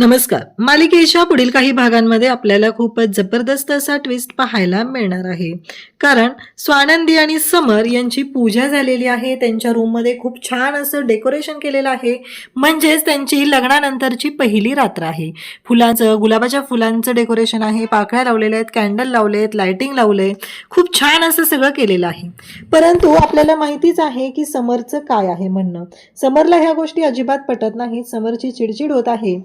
नमस्कार. मालिकेच्या पुढील काही भागांमध्ये आपल्याला खूपच जबरदस्त असा ट्विस्ट पाहायला मिळणार आहे. कारण स्वानंदी आणि समर यांची पूजा झालेली आहे. त्यांच्या रूममध्ये खूप छान असं डेकोरेशन केलेलं आहे. म्हणजेच त्यांची लग्नानंतरची पहिली रात्र आहे. फुलांचं गुलाबाच्या फुलांचं डेकोरेशन आहे. पाकळ्या लावलेल्या आहेत कॅन्डल लावले आहेत लाइटिंग लावले खूप छान असं सगळं केलेलं आहे. परंतु आपल्याला माहितीच आहे की समरचं काय आहे म्हणणं? समरला ह्या गोष्टी अजिबात पटत नाहीत. समरची चिडचिड होत आहे.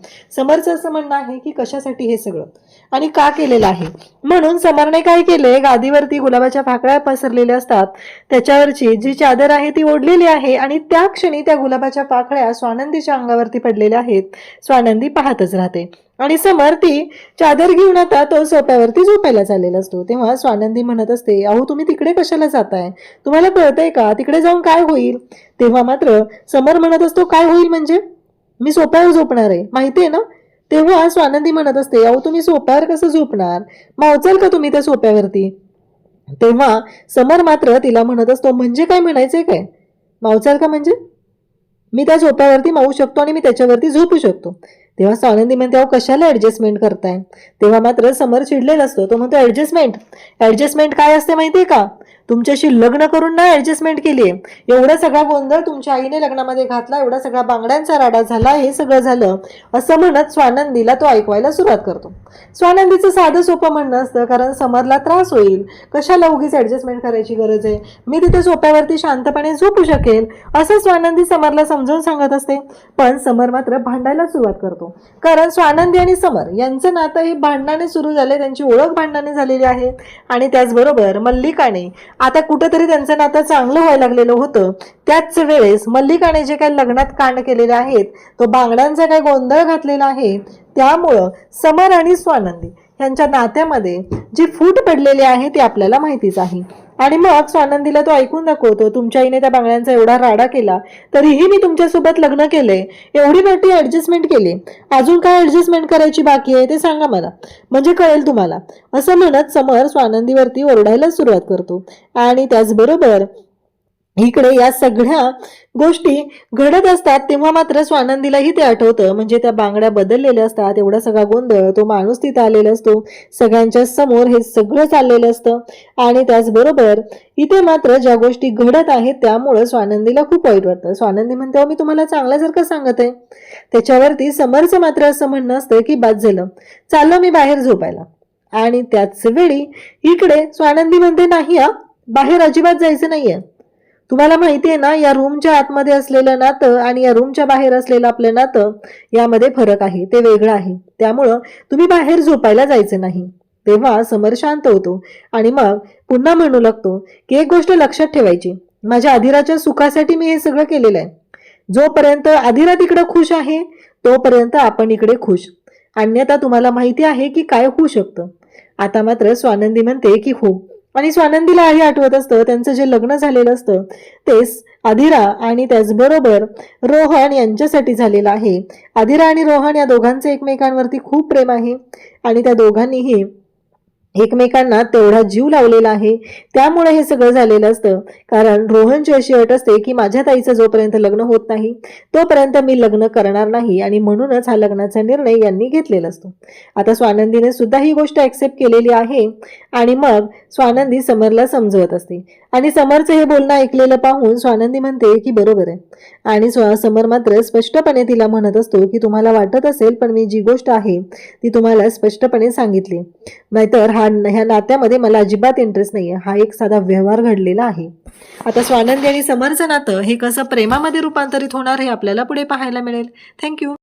समरचं असं म्हणणं आहे की कशासाठी हे सगळं? आणि का केलेलं आहे? म्हणून समरने काय केले? गादीवरती गुलाबाच्या फाकड्या पसरलेल्या असतात. त्याच्यावरची जी चादर आहे ती ओढलेली आहे आणि त्या क्षणी त्या गुलाबाच्या पाकळ्या स्वानंदीच्या अंगावरती पडलेल्या आहेत. स्वानंदी पाहतच राहते. आणि समर ती चादर घेऊन आता तो सोप्यावरती झोपायला चाललेला असतो. तेव्हा स्वानंदी म्हणत असते अहो तुम्ही तिकडे कशाला जाताय? तुम्हाला कळतंय का? तिकडे जाऊन काय होईल? तेव्हा मात्र समर म्हणत असतो काय होईल म्हणजे? मी सोप्यावर झोपणार आहे. माहिती आहे ना? तेव्हा स्वानंदी म्हणत असते अहो तुम्ही सोप्यावर कसं झोपणार? मावचाल का तुम्ही त्या सोप्यावरती? तेव्हा समर मात्र तिला म्हणत असतो म्हणजे काय म्हणायचंय काय? मावचाल का म्हणजे? मी त्या सोप्यावरती मावू शकतो आणि मी त्याच्यावरती झोपू शकतो. तेव्हा स्वानंदी म्हणते अहो कशाला ॲडजस्टमेंट करताय? तेव्हा मात्र समर चिडलेला असतो. तो म्हणतो ॲडजस्टमेंट ॲडजस्टमेंट काय असते माहिती आहे का? तुमच्याशी लग्न करून ना ॲडजस्टमेंट केली आहे एवढा सगळा गोंधळ तुमच्या आईने लग्नामध्ये घातला एवढा सगळा बांगड्यांचा राडा झाला हे सगळं झालं. असं म्हणत स्वानंदीला तो ऐकवायला सुरुवात करतो. स्वानंदीचं साधं सोपं म्हणणं असतं कारण समरला त्रास होईल. कशाला उगीच ॲडजस्टमेंट करायची गरज आहे? मी तिथे सोप्यावरती शांतपणे झोपू शकेल असं स्वानंदी समरला समजावून सांगत असते. पण समर मात्र भांडायला सुरुवात करतो. कारण स्वानंदी आणि समर यांचं नातं हे भांडणाने सुरू झाले त्यांची ओळख भांडणाने झालेली आहे. आणि त्याचबरोबर मल्लिकाने आता कुठंतरी त्यांचं नातं चांगलं व्हायला लागलेलं होतं. त्याच वेळेस मल्लिकाने जे काही लग्नात कांड केलेले आहेत तो बांगड्यांचा काही गोंधळ घातलेला आहे त्यामुळं समर आणि स्वानंदी यांच्या नात्यामध्ये जी फूट पडलेली आहे ती आपल्याला माहितीच आहे. आणि मग स्वानंदीला तो ऐकून दाखवतो तुमच्या आईने त्या बांगड्यांचा एवढा राडा केला तरीही मी तुमच्यासोबत लग्न केले. एवढी मोठी ऍडजस्टमेंट केली. अजून काय ऍडजस्टमेंट करायची बाकी आहे ते सांगा मला. म्हणजे कळेल तुम्हाला. असं म्हणत समर स्वानंदीवरती ओरडायला सुरुवात करतो. आणि त्याचबरोबर इकडे या सगळ्या गोष्टी घडत असतात तेव्हा मात्र स्वानंदीलाही ते आठवतं. म्हणजे त्या बांगड्या बदललेल्या असतात एवढा सगळा गोंधळ तो माणूस तिथं आलेला असतो सगळ्यांच्या समोर हे सगळं चाललेलं असतं. आणि त्याचबरोबर इथे मात्र ज्या गोष्टी घडत आहेत त्यामुळं स्वानंदीला खूप वाईट वाटतं. स्वानंदी म्हणते मी तुम्हाला चांगल्यासारखं सांगत आहे. त्याच्यावरती समरचं मात्र असं म्हणणं असतं की बाद झालं. चाललो मी बाहेर झोपायला. आणि त्याच वेळी इकडे स्वानंदी म्हणते नाही आ बाहेर अजिबात जायचं नाहीये. तुम्हाला माहिती आहे ना या रूमच्या आतमध्ये असलेलं नातं आणि या रूमच्या बाहेर असलेलं आपलं नातं यामध्ये फरक आहे ते वेगळं आहे. त्यामुळं तुम्ही बाहेर झोपायला जायचं नाही. तेव्हा समर शांत होतो आणि मग पुन्हा म्हणू लागतो की एक गोष्ट लक्षात ठेवायची. माझ्या अधिराच्या सुखासाठी मी हे सगळं केलेलं आहे. जोपर्यंत अधिरा तिकडे खुश आहे तोपर्यंत आपण इकडे खुश. अन्यथा तुम्हाला माहिती आहे की काय होऊ शकतं. आता मात्र स्वानंदी म्हणते की हो आणि स्वानंदीला हे आठवत असतं त्यांचं जे लग्न झालेलं असतं तेच अधिरा आणि त्याचबरोबर रोहन यांच्यासाठी झालेलं आहे. अधिरा आणि रोहन या दोघांचे एकमेकांवरती खूप प्रेम आहे आणि त्या दोघांनीही एकमेकांना तेवढा जीव लावलेला आहे. त्यामुळे हे सगळं झालेलं असतं. कारण रोहनची अशी अट असते की माझ्या ताईचं जोपर्यंत लग्न होत नाही तोपर्यंत मी लग्न करणार नाही आणि म्हणूनच हा लग्नाचा निर्णय यांनी घेतलेला असतो. आता स्वानंदीने सुद्धा ही गोष्ट ऍक्सेप्ट केलेली आहे आणि मग स्वानंदी समरला समजवत असते. आणि समरचं हे बोलणं ऐकलेलं पाहून स्वानंदी म्हणते की बरोबर आहे. आणि स्व- समर मात्र स्पष्टपणे तिला म्हणत असतो की तुम्हाला वाटत असेल पण मी जी गोष्ट आहे ती तुम्हाला स्पष्टपणे सांगितली. नाहीतर हा ह्या नात्यामध्ये मला अजिबात इंटरेस्ट नाही आहे हा एक साधा व्यवहार घडलेला आहे. आता स्वानंदी आणि समरचं नातं हे कसं प्रेमामध्ये रूपांतरित होणार हे आपल्याला पुढे पाहायला मिळेल. थँक्यू